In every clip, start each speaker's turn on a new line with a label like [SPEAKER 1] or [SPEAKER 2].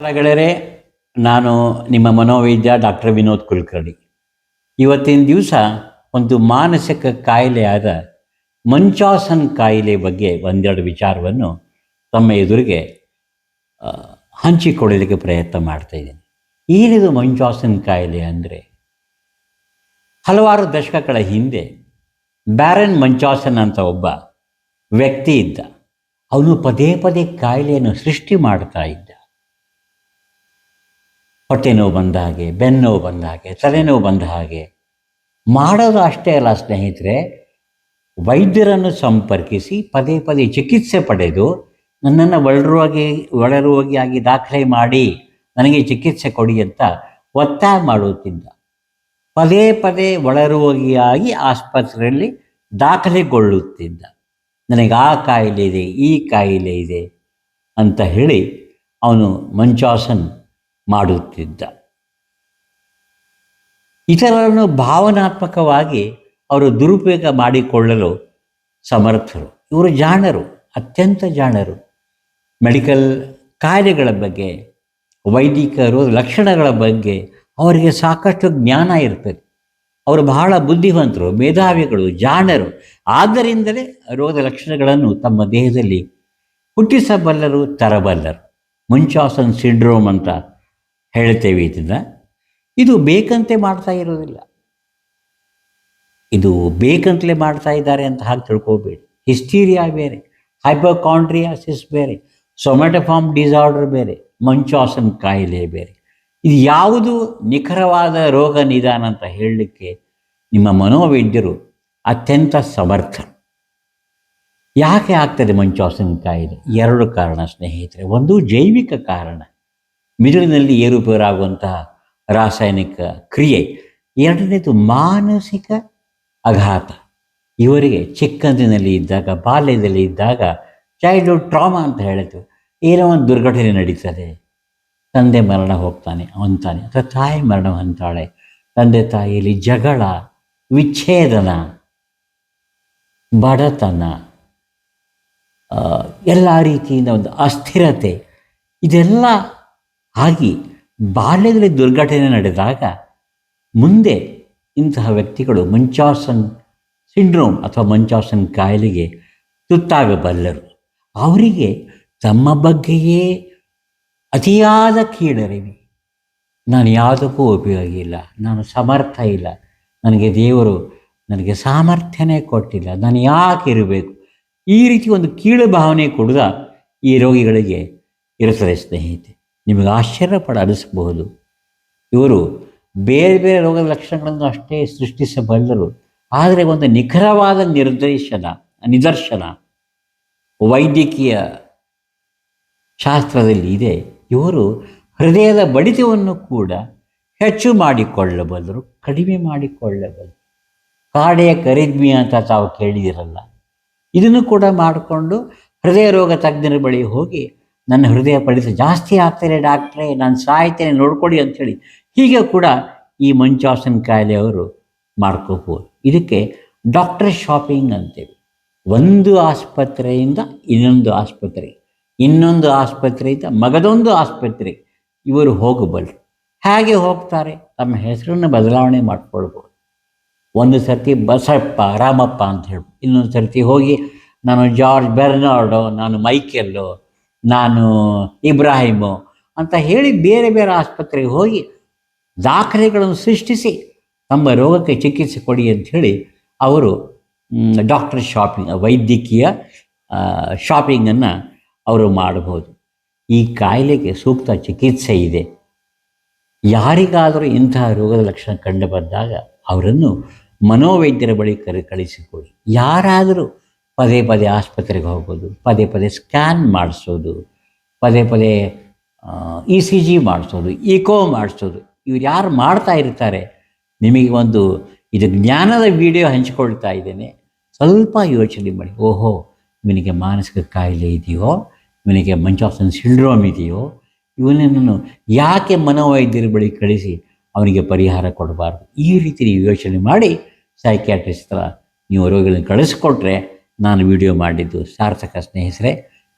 [SPEAKER 1] ಗೆಳೆಯರೆ, ನಾನು ನಿಮ್ಮ ಮನೋವೈದ್ಯ ಡಾಕ್ಟರ್ ವಿನೋದ್ ಕುಲಕರ್ಣಿ. ಇವತ್ತಿನ ದಿವಸ ಒಂದು ಮಾನಸಿಕ ಕಾಯಿಲೆಯಾದ ಮಂಚಾಸನ್ ಕಾಯಿಲೆ ಬಗ್ಗೆ ಒಂದೆರಡು ವಿಚಾರವನ್ನು ತಮ್ಮ ಎದುರಿಗೆ ಹಂಚಿಕೊಳ್ಳಲಿಕ್ಕೆ ಪ್ರಯತ್ನ ಮಾಡ್ತಾ ಇದ್ದೀನಿ. ಏನಿದು ಮಂಚಾಸನ್ ಕಾಯಿಲೆ ಅಂದರೆ? ಹಲವಾರು ದಶಕಗಳ ಹಿಂದೆ ಬ್ಯಾರನ್ ಮಂಚಾಸನ್ ಅಂತ ಒಬ್ಬ ವ್ಯಕ್ತಿ ಇದ್ದ. ಅವನು ಪದೇ ಪದೇ ಕಾಯಿಲೆಯನ್ನು ಸೃಷ್ಟಿ ಮಾಡ್ತಾ ಇದ್ದ. ಹೊಟ್ಟೆ ನೋವು ಬಂದ ಹಾಗೆ ಬೆನ್ನೋವು ಬಂದ ಹಾಗೆ ತಲೆನೋವು ಬಂದ ಹಾಗೆ. ಮಾಡೋದು ಅಷ್ಟೇ ಅಲ್ಲ ಸ್ನೇಹಿತರೆ, ವೈದ್ಯರನ್ನು ಸಂಪರ್ಕಿಸಿ ಪದೇ ಪದೇ ಚಿಕಿತ್ಸೆ ಪಡೆದು ನನ್ನನ್ನು ಒಳರೋಗಿ ಒಳರೋಗಿಯಾಗಿ ದಾಖಲೆ ಮಾಡಿ ನನಗೆ ಚಿಕಿತ್ಸೆ ಕೊಡಿ ಅಂತ ಒತ್ತಾಯ ಮಾಡುತ್ತಿದ್ದ. ಪದೇ ಪದೇ ಒಳರೋಗಿಯಾಗಿ ಆಸ್ಪತ್ರೆಯಲ್ಲಿ ದಾಖಲೆಗೊಳ್ಳುತ್ತಿದ್ದ. ನನಗೆ ಆ ಕಾಯಿಲೆ ಇದೆ, ಈ ಕಾಯಿಲೆ ಇದೆ ಅಂತ ಹೇಳಿ ಅವನು ಮಂಚಾಸನ್ ಮಾಡುತ್ತಿದ್ದ. ಇತರರನ್ನು ಭಾವನಾತ್ಮಕವಾಗಿ ಅವರು ದುರುಪಯೋಗ ಮಾಡಿಕೊಳ್ಳಲು ಸಮರ್ಥರು. ಇವರು ಜಾಣರು, ಅತ್ಯಂತ ಜಾಣರು. ಮೆಡಿಕಲ್ ಕಾಯಿಲೆಗಳ ಬಗ್ಗೆ ವೈದಿಕ ಲಕ್ಷಣಗಳ ಬಗ್ಗೆ ಅವರಿಗೆ ಸಾಕಷ್ಟು ಜ್ಞಾನ ಇರ್ತದೆ. ಅವರು ಬಹಳ ಬುದ್ಧಿವಂತರು, ಮೇಧಾವಿಗಳು, ಜಾಣರು. ಆದ್ದರಿಂದಲೇ ರೋಗದ ಲಕ್ಷಣಗಳನ್ನು ತಮ್ಮ ದೇಹದಲ್ಲಿ ಹುಟ್ಟಿಸಬಲ್ಲರು, ತರಬಲ್ಲರು. ಮುಂಚಾಸನ್ ಸಿಂಡ್ರೋಮ್ ಅಂತ ಹೇಳ್ತೇವೆ ಇದನ್ನು ಇದು ಬೇಕಂತೆ ಮಾಡ್ತಾ ಇರೋದಿಲ್ಲ. ಇದು ಬೇಕಂತಲೇ ಮಾಡ್ತಾ ಇದ್ದಾರೆ ಅಂತ ಹಾಗೆ ತಿಳ್ಕೋಬೇಡಿ ಹಿಸ್ಟೀರಿಯಾ ಬೇರೆ, ಹೈಪೋಕಾಂಡ್ರಿಯಾಸಿಸ್ ಬೇರೆ ಸೊಮ್ಯಾಟೋಫಾರ್ಮ್ ಡಿಸಾರ್ಡರ್ ಬೇರೆ, ಮಂಚಾಸನ್ ಕಾಯಿಲೆ ಬೇರೆ. ಇದು ಯಾವುದು ನಿಖರವಾದ ರೋಗ ನಿಧಾನ ಅಂತ ಹೇಳಲಿಕ್ಕೆ ನಿಮ್ಮ ಮನೋವೈದ್ಯರು ಅತ್ಯಂತ ಸಮರ್ಥ ಯಾಕೆ ಆಗ್ತದೆ ಮಂಚಾಸನ್ ಕಾಯಿಲೆ? ಎರಡು ಕಾರಣ ಸ್ನೇಹಿತರೆ. ಒಂದು ಜೈವಿಕ ಕಾರಣ. ಮಿದುಳಿನಲ್ಲಿ ಏರುಪೇರಾಗುವಂತಹ ರಾಸಾಯನಿಕ ಕ್ರಿಯೆ. ಎರಡನೇದು ಮಾನಸಿಕ ಆಘಾತ. ಇವರಿಗೆ ಚಿಕ್ಕಂದಿನಲ್ಲಿ ಇದ್ದಾಗ, ಬಾಲ್ಯದಲ್ಲಿ ಇದ್ದಾಗ ಚೈಲ್ಡ್ಹುಡ್ ಟ್ರಾಮಾ ಅಂತ ಹೇಳಿತು ಏನೋ ಒಂದು ದುರ್ಘಟನೆ ನಡೀತದೆ. ತಂದೆ ಮರಣ ಹೋಗ್ತಾನೆ ಅಂತಾನೆ ಅಥವಾ ತಾಯಿ ಮರಣ ಹೊಂತಾಳೆ ತಂದೆ ತಾಯಿಯಲ್ಲಿ ಜಗಳ, ವಿಚ್ಛೇದನ, ಬಡತನ ಎಲ್ಲ ರೀತಿಯಿಂದ ಒಂದು ಅಸ್ಥಿರತೆ. ಇದೆಲ್ಲ ಆಗಿ ಬಾಲ್ಯದಲ್ಲಿ ದುರ್ಘಟನೆ ನಡೆದಾಗ ಮುಂದೆ ಇಂತಹ ವ್ಯಕ್ತಿಗಳು ಮಂಚಾಸನ್ ಸಿಂಡ್ರೋಮ್ ಅಥವಾ ಮಂಚಾಸನ್ ಕಾಯಿಲೆಗೆ ತುತ್ತಾಗಬಲ್ಲರು. ಅವರಿಗೆ ತಮ್ಮ ಬಗ್ಗೆಯೇ ಅತಿಯಾದ ಕೀಳರಿವೆ. ನಾನು ಯಾವುದಕ್ಕೂ ಉಪಯೋಗ ಇಲ್ಲ, ನಾನು ಸಮರ್ಥ ಇಲ್ಲ, ನನಗೆ ದೇವರು ನನಗೆ ಸಾಮರ್ಥ್ಯನೇ ಕೊಟ್ಟಿಲ್ಲ, ನಾನು ಯಾಕೆ ಇರಬೇಕು? ಈ ರೀತಿ ಒಂದು ಕೀಳು ಭಾವನೆ ಕೊಡುದ ಈ ರೋಗಿಗಳಿಗೆ ಇರುತ್ತದೆ ಸ್ನೇಹಿತೆ ನಿಮಗೆ ಆಶ್ಚರ್ಯ ಅನಿಸಬಹುದು ಇವರು ಬೇರೆ ಬೇರೆ ರೋಗದ ಲಕ್ಷಣಗಳನ್ನು ಅಷ್ಟೇ ಸೃಷ್ಟಿಸಬಲ್ಲರು. ಆದರೆ ಒಂದು ನಿಖರವಾದ ನಿರ್ದೇಶನ, ನಿದರ್ಶನ ವೈದ್ಯಕೀಯ ಶಾಸ್ತ್ರದಲ್ಲಿ ಇದೆ. ಇವರು ಹೃದಯದ ಬಡಿತವನ್ನು ಕೂಡ ಹೆಚ್ಚು ಮಾಡಿಕೊಳ್ಳಬಲ್ಲರು, ಕಡಿಮೆ ಮಾಡಿಕೊಳ್ಳಬಲ್ಲರು. ಕಾಡೆಯ ಕರಿದ್ಮಿ ಅಂತ ತಾವು ಕೇಳಿದಿರಲ್ಲ. ಇದನ್ನು ಕೂಡ ಮಾಡಿಕೊಂಡು ಹೃದಯ ರೋಗ ತಜ್ಞರ ಬಳಿ ಹೋಗಿ ನನ್ನ ಹೃದಯ ಪಡಿತ ಜಾಸ್ತಿ ಆಗ್ತಾರೆ ಡಾಕ್ಟ್ರೇ, ನಾನು ಸಾಯ್ತೇನೆ, ನೋಡ್ಕೊಳ್ಳಿ ಅಂಥೇಳಿ. ಹೀಗೆ ಕೂಡ ಈ ಮಂಚಾಸನ ಕಾಯಿಲೆ ಅವರು ಮಾಡ್ಕೋಬೋದು. ಇದಕ್ಕೆ ಡಾಕ್ಟರ್ ಶಾಪಿಂಗ್ ಅಂತೇವೆ. ಒಂದು ಆಸ್ಪತ್ರೆಯಿಂದ ಇನ್ನೊಂದು ಆಸ್ಪತ್ರೆ, ಇನ್ನೊಂದು ಆಸ್ಪತ್ರೆಯಿಂದ ಮಗದೊಂದು ಆಸ್ಪತ್ರೆ, ಇವರು ಹೋಗಬಲ್ಲರು ಹೇಗೆ ಹೋಗ್ತಾರೆ? ತಮ್ಮ ಹೆಸರನ್ನು ಬದಲಾವಣೆ ಮಾಡ್ಕೊಳ್ಬೋದು. ಒಂದು ಸರ್ತಿ ಬಸಪ್ಪ, ರಾಮಪ್ಪ ಅಂತ ಹೇಳಿ ಇನ್ನೊಂದು ಸರ್ತಿ ಹೋಗಿ, ನಾನು ಜಾರ್ಜ್ ಬೆರ್ನಾರ್ಡೋ, ನಾನು ಮೈಕೆಲ್ಲೋ ನಾನು ಇಬ್ರಾಹಿಮು ಅಂತ ಹೇಳಿ ಬೇರೆ ಬೇರೆ ಆಸ್ಪತ್ರೆಗೆ ಹೋಗಿ ದಾಖಲೆಗಳನ್ನು ಸೃಷ್ಟಿಸಿ ತಮ್ಮ ರೋಗಕ್ಕೆ ಚಿಕಿತ್ಸೆ ಕೊಡಿ ಅಂತ ಹೇಳಿ ಅವರು ಡಾಕ್ಟರ್ ಶಾಪಿಂಗ್ ವೈದ್ಯಕೀಯ ಶಾಪಿಂಗನ್ನು ಅವರು ಮಾಡಬಹುದು. ಈ ಕಾಯಿಲೆಗೆ ಸೂಕ್ತ ಚಿಕಿತ್ಸೆ ಇದೆ. ಯಾರಿಗಾದರೂ ಇಂತಹ ರೋಗದ ಲಕ್ಷಣ ಕಂಡು ಬಂದಾಗ ಅವರನ್ನು ಮನೋವೈದ್ಯರ ಬಳಿ ಕರೆ ಕಳಿಸಿಕೊಡಿ. ಯಾರಾದರೂ ಪದೇ ಪದೇ ಆಸ್ಪತ್ರೆಗೆ ಹೋಗೋದು ಪದೇ ಪದೇ ಸ್ಕ್ಯಾನ್ ಮಾಡಿಸೋದು, ಪದೇ ಪದೇ ಇ ಸಿ ಜಿ ಮಾಡಿಸೋದು ಇಕೋ ಮಾಡಿಸೋದು. ಇವ್ರು ಯಾರು ಮಾಡ್ತಾ ಇರ್ತಾರೆ? ನಿಮಗೆ ಒಂದು ಇದು ಜ್ಞಾನದ ವಿಡಿಯೋ ಹಂಚಿಕೊಳ್ತಾ ಇದ್ದೇನೆ. ಸ್ವಲ್ಪ ಯೋಚನೆ ಮಾಡಿ. ಓಹೋ ಇವನಿಗೆ ಮಾನಸಿಕ ಕಾಯಿಲೆ ಇದೆಯೋ? ಇವನಿಗೆ ಮಂಚಾಸನ್ ಸಿಂಡ್ರೋಮ್ ಇದೆಯೋ? ಇವನನ್ನು ಯಾಕೆ ಮನೋವೈದ್ಯರ ಬಳಿ ಕಳಿಸಿ ಅವನಿಗೆ ಪರಿಹಾರ ಕೊಡಬಾರ್ದು? ಈ ರೀತಿ ಯೋಚನೆ ಮಾಡಿ ಸೈಕ್ಯಾಟ್ರಿಸ್ಟ್ ಹತ್ರ ನೀವು ರೋಗಿಗಳನ್ನು ಕಳಿಸ್ಕೊಟ್ರೆ ನಾನು ವಿಡಿಯೋ ಮಾಡಿದ್ದು. ಸಾರ್ಥಕ ಸ್ನೇಹಿತರೆ,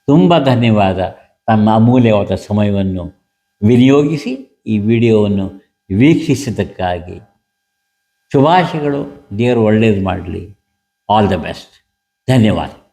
[SPEAKER 1] ತುಂಬ ಧನ್ಯವಾದ. ತಮ್ಮ ಅಮೂಲ್ಯವಾದ ಸಮಯವನ್ನು ವಿನಿಯೋಗಿಸಿ ಈ ವಿಡಿಯೋವನ್ನು ವೀಕ್ಷಿಸಿದ್ದಕ್ಕಾಗಿ. ಶುಭಾಶಯಗಳು. ದೇವರು ಒಳ್ಳೆಯದು ಮಾಡಲಿ. ಆಲ್ ದ ಬೆಸ್ಟ್ ಧನ್ಯವಾದ.